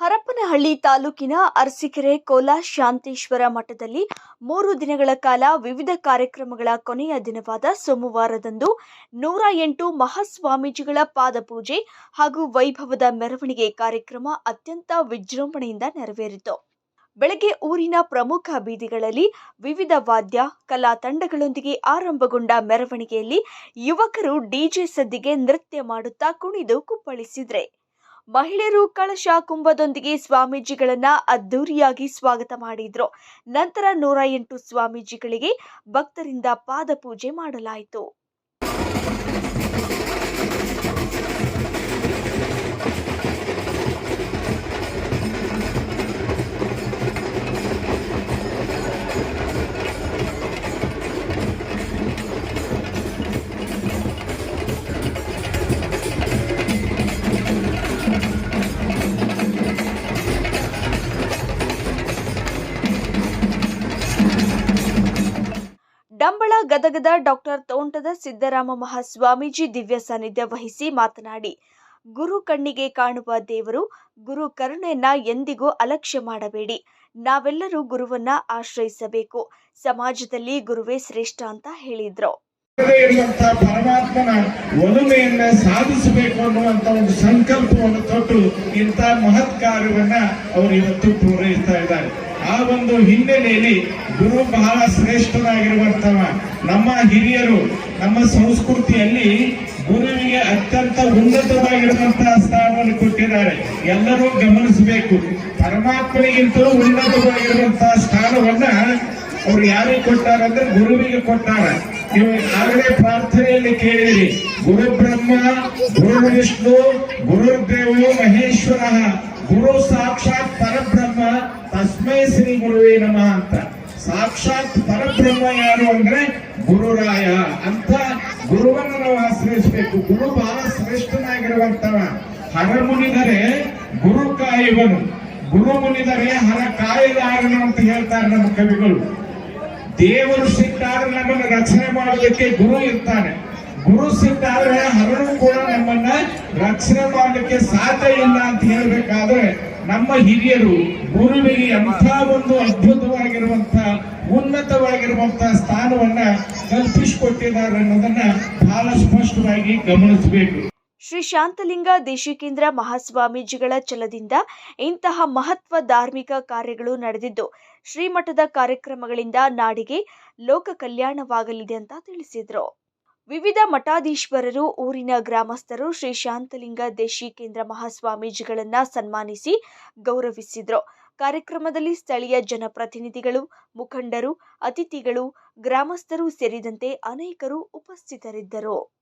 ಹರಪನಹಳ್ಳಿ ತಾಲೂಕಿನ ಅರಸೀಕೆರೆ ಕೋಲ ಶಾಂತೇಶ್ವರ ಮಠದಲ್ಲಿ ಮೂರು ದಿನಗಳ ಕಾಲ ವಿವಿಧ ಕಾರ್ಯಕ್ರಮಗಳ ಕೊನೆಯ ದಿನವಾದ ಸೋಮವಾರದಂದು ನೂರ ಎಂಟು ಮಹಾಸ್ವಾಮೀಜಿಗಳ ಪಾದಪೂಜೆ ಹಾಗೂ ವೈಭವದ ಮೆರವಣಿಗೆ ಕಾರ್ಯಕ್ರಮ ಅತ್ಯಂತ ವಿಜೃಂಭಣೆಯಿಂದ ನೆರವೇರಿತು. ಬೆಳಗ್ಗೆ ಊರಿನ ಪ್ರಮುಖ ಬೀದಿಗಳಲ್ಲಿ ವಿವಿಧ ವಾದ್ಯ, ಕಲಾ ತಂಡಗಳೊಂದಿಗೆ ಆರಂಭಗೊಂಡ ಮೆರವಣಿಗೆಯಲ್ಲಿ ಯುವಕರು ಡಿಜೆ ಸದ್ದಿಗೆ ನೃತ್ಯ ಮಾಡುತ್ತಾ ಕುಣಿದು ಕುಪ್ಪಳಿಸಿದ್ರೆ. ಮಹಿಳೆಯರು ಕಳಶ ಕುಂಭದೊಂದಿಗೆ ಸ್ವಾಮೀಜಿಗಳನ್ನ ಅದ್ದೂರಿಯಾಗಿ ಸ್ವಾಗತ ಮಾಡಿದ್ರು. ನಂತರ ನೂರ ಎಂಟು ಸ್ವಾಮೀಜಿಗಳಿಗೆ ಭಕ್ತರಿಂದ ಪಾದಪೂಜೆ ಮಾಡಲಾಯಿತು. ಡಂಬಳ ಗದಗದ ಡಾಕ್ಟರ್ ತೋಂಟದ ಸಿದ್ದರಾಮ ಮಹಾಸ್ವಾಮೀಜಿ ದಿವ್ಯ ಸಾನ್ನಿಧ್ಯ ವಹಿಸಿ ಮಾತನಾಡಿ, ಗುರು ಕಣ್ಣಿಗೆ ಕಾಣುವ ದೇವರು ಗುರು ಕರುಣೆಯನ್ನ ಎಂದಿಗೂ ಅಲಕ್ಷ್ಯ ಮಾಡಬೇಡಿ. ನಾವೆಲ್ಲರೂ ಗುರುವನ್ನ ಆಶ್ರಯಿಸಬೇಕು. ಸಮಾಜದಲ್ಲಿ ಗುರುವೇ ಶ್ರೇಷ್ಠ ಅಂತ ಹೇಳಿದ್ರು. ಪರಮಾತ್ಮನ ಒಲುಮೆಯನ್ನ ಸಾಧಿಸಬೇಕು ಅನ್ನುವಂತ ಒಂದು ಸಂಕಲ್ಪವನ್ನು ತೊಟ್ಟು ಇಂತಹ ಮಹತ್ ಕಾರ್ಯವನ್ನ ಅವರು ಇವತ್ತು ಪೂರೈಸ್ತಾ ಇದ್ದಾರೆ. ಆ ಒಂದು ಹಿನ್ನೆಲೆಯಲ್ಲಿ ಗುರು ಬಹಳ ಶ್ರೇಷ್ಠನಾಗಿರುವಂತವ ನಮ್ಮ ಹಿರಿಯರು, ನಮ್ಮ ಸಂಸ್ಕೃತಿಯಲ್ಲಿ ಗುರುವಿಗೆ ಅತ್ಯಂತ ಉನ್ನತವಾಗಿರುವಂತಹ ಸ್ಥಾನವನ್ನು ಕೊಟ್ಟಿದ್ದಾರೆ. ಎಲ್ಲರೂ ಗಮನಿಸಬೇಕು. ಪರಮಾತ್ಮನಿಗಿಂತಲೂ ಉನ್ನತವಾಗಿರುವಂತಹ ಸ್ಥಾನವನ್ನ ಅವ್ರು ಯಾರಿಗೆ ಕೊಟ್ಟಾರಂದ್ರೆ ಗುರುವಿಗೆ ಕೊಟ್ಟಾರ. ನೀವು ಆಗಲೇ ಪ್ರಾರ್ಥನೆಯಲ್ಲಿ ಕೇಳಿರಿ. ಗುರು ಬ್ರಹ್ಮ, ಗುರು ವಿಷ್ಣು, ಗುರುದೇವೋ ಮಹೇಶ್ವರ, ಗುರು ಸಾಕ್ಷಾತ್ ಪರಬ್ರಹ್ಮ, ತಸ್ಮೈ ಶ್ರೀ ಗುರುವೇ ನಮಃ ಅಂತ. ಸಾಕ್ಷಾತ್ ಪರಬ್ರಹ್ಮ ಯಾರು ಅಂದ್ರೆ ಗುರುರಾಯ ಅಂತ ಗುರುವನ್ನು ನಾವು ಆಶ್ರಯಿಸಬೇಕು. ಗುರು ಬಹಳ ಶ್ರೇಷ್ಠನಾಗಿರುವಂತವ. ಹರಮುನಿದರೆ ಗುರು ಕಾಯುವನು. ಗುರು ಮುನಿದರೆ ಹರ ಕಾಯದಾರನು ಅಂತ ಹೇಳ್ತಾರೆ ನಮ್ಮ ಕವಿಗಳು. ದೇವರು ಸಿಟ್ಟಾದ್ರೆ ನಮ್ಮನ್ನ ರಕ್ಷಣೆ ಮಾಡಲಿಕ್ಕೆ ಗುರು ಇರ್ತಾನೆ. ಗುರು ಸಿಟ್ಟಾದ್ರೆ ಹರಳು ಕೂಡ ನಮ್ಮನ್ನ ರಕ್ಷಣೆ ಮಾಡಲಿಕ್ಕೆ ಸಾಧ್ಯ ಇಲ್ಲ ಅಂತ ಹೇಳ್ಬೇಕಾದ್ರೆ ನಮ್ಮ ಹಿರಿಯರು ಗುರುವಿಗೆ ಎಂಥ ಒಂದು ಅದ್ಭುತವಾಗಿರುವಂತ ಉನ್ನತವಾಗಿರುವಂತಹ ಸ್ಥಾನವನ್ನ ಕಲ್ಪಿಸಿಕೊಟ್ಟಿದ್ದಾರೆ ಅನ್ನೋದನ್ನ ಬಹಳ ಸ್ಪಷ್ಟವಾಗಿ ಗಮನಿಸಬೇಕು. ಶ್ರೀ ಶಾಂತಲಿಂಗ ದೇಶಿಕೇಂದ್ರ ಮಹಾಸ್ವಾಮೀಜಿಗಳ ಛಲದಿಂದ ಇಂತಹ ಮಹತ್ವ ಧಾರ್ಮಿಕ ಕಾರ್ಯಗಳು ನಡೆದಿದ್ದು, ಶ್ರೀಮಠದ ಕಾರ್ಯಕ್ರಮಗಳಿಂದ ನಾಡಿಗೆ ಲೋಕ ಕಲ್ಯಾಣವಾಗಲಿದೆ ಅಂತ ತಿಳಿಸಿದರು. ವಿವಿಧ ಮಠಾಧೀಶ್ವರರು, ಊರಿನ ಗ್ರಾಮಸ್ಥರು ಶ್ರೀ ಶಾಂತಲಿಂಗ ದೇಶಿಕೇಂದ್ರ ಮಹಾಸ್ವಾಮೀಜಿಗಳನ್ನ ಸನ್ಮಾನಿಸಿ ಗೌರವಿಸಿದರು. ಕಾರ್ಯಕ್ರಮದಲ್ಲಿ ಸ್ಥಳೀಯ ಜನಪ್ರತಿನಿಧಿಗಳು, ಮುಖಂಡರು, ಅತಿಥಿಗಳು, ಗ್ರಾಮಸ್ಥರು ಸೇರಿದಂತೆ ಅನೇಕರು ಉಪಸ್ಥಿತರಿದ್ದರು.